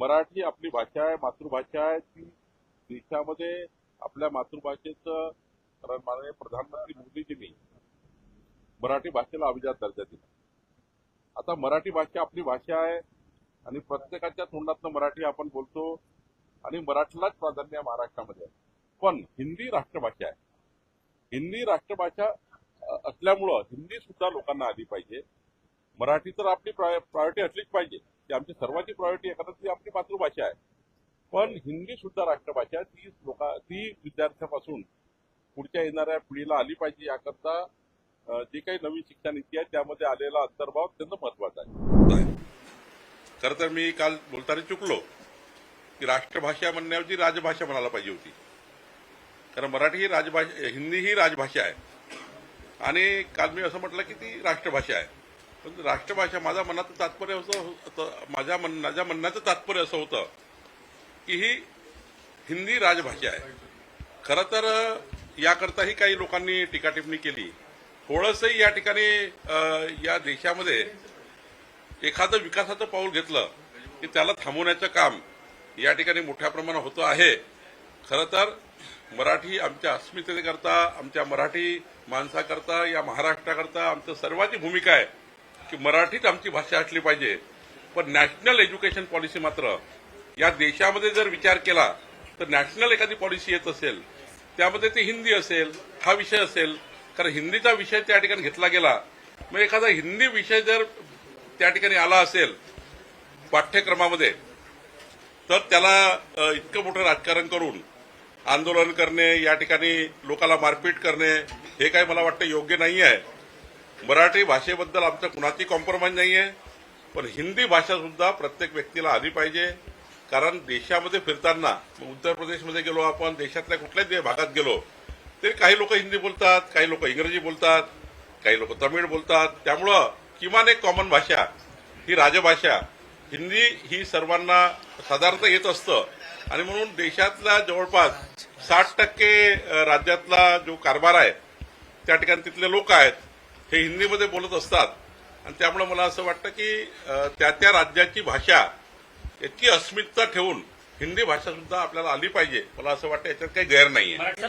मराठी आपली भाषा आहे मातृभाषा आहे ती देशामध्ये आपल्या मातृभाषेचं कारण माननीय प्रधानमंत्री मोदीजींनी मराठी भाषेला अभिजात दर्जा दिला. आता मराठी भाषा आपली भाषा आहे आणि प्रत्येकाच्या तोंडातनं मराठी आपण बोलतो आणि मराठीलाच प्राधान्य आहे महाराष्ट्रामध्ये. पण हिंदी राष्ट्रभाषा आहे. हिंदी राष्ट्रभाषा असल्यामुळं हिंदी सुद्धा लोकांना आली पाहिजे. मराठी तर आपली प्रायोरिटी असलीच पाहिजे. ती आमची सर्वांची प्रायोरिटी आहे कारण ती आपली मातृभाषा आहे. पण हिंदी सुद्धा राष्ट्रभाषा ती लोका ती विद्यार्थ्यापासून पुढच्या येणाऱ्या पिढीला आली पाहिजे याकरता जी काही नवीन शिक्षण नीती आहे त्यामध्ये आलेला अंतर्भाव अत्यंत महत्त्वाचा आहे. खरं तर मी काल बोलताना चुकलो की राष्ट्रभाषा म्हणण्याऐवजी राजभाषा म्हणायला पाहिजे होती. कारण मराठी ही राजभाषा हिंदी ही राजभाषा आहे. आणि काल मी असं म्हटलं की ती राष्ट्रभाषा आहे. पण राष्ट्रभाषा माझ्या मनाचं तात्पर्य असं होतं माझ्या मन माझ्या म्हणण्याचं तात्पर्य असं होतं की ही हिंदी राजभाषा आहे. खरं तर याकरताही काही लोकांनी टीकाटिपणी केली. थोडंसंही या ठिकाणी या देशामध्ये एखादं विकासाचं पाऊल घेतलं की त्याला थांबवण्याचं काम या ठिकाणी मोठ्या प्रमाणात होतं आहे. खरं तर मराठी आमच्या अस्मितेकरता आमच्या मराठी माणसाकरता या महाराष्ट्राकरता आमचं सर्वांची भूमिका आहे. की मराठीच आमची भाषा असली पाहिजे. पण नॅशनल एज्युकेशन पॉलिसी मात्र या देशामध्ये जर विचार केला तर नॅशनल एखादी पॉलिसी येत असेल त्यामध्ये ते हिंदी असेल हा विषय असेल कारण हिंदीचा विषय त्या ठिकाणी घेतला गेला. मग एखादा हिंदी विषय जर त्या ठिकाणी आला असेल पाठ्यक्रमामध्ये तर त्याला इतकं मोठं राजकारण करून आंदोलन करणे या ठिकाणी लोकाला मारपीट करणे हे काही मला वाटतं योग्य नाही आहे मराठी भाषेबद्दल आमचं कुणाची कॉम्प्रोमाइज नाही आहे पण हिंदी भाषा सुद्धा प्रत्येक व्यक्तीला आली पाहिजे. कारण देशामध्ये फिरताना उत्तर प्रदेशमध्ये गेलो आपण देशातल्या कुठल्याच दे- भागात गेलो तरी काही लोक हिंदी बोलतात काही लोक इंग्रजी बोलतात काही लोक तमिळ बोलतात. त्यामुळं किमान एक कॉमन भाषा ही राजभाषा. हिंदी ही सर्वांना साधारणतः येत असतं. आणि म्हणून देशातला जवळपास साठ टक्के राज्यातला जो कारभार आहे त्या ठिकाणी तिथले लोक आहेत. हे हिंदीमध्ये बोलत असतात. आणि त्यामुळे मला असं वाटतं की त्या त्या राज्याची भाषा याची अस्मिता ठेवून हिंदी भाषा सुद्धा आपल्याला आली पाहिजे. मला असं वाटतं याच्यात काही गैर नाहीये. आहे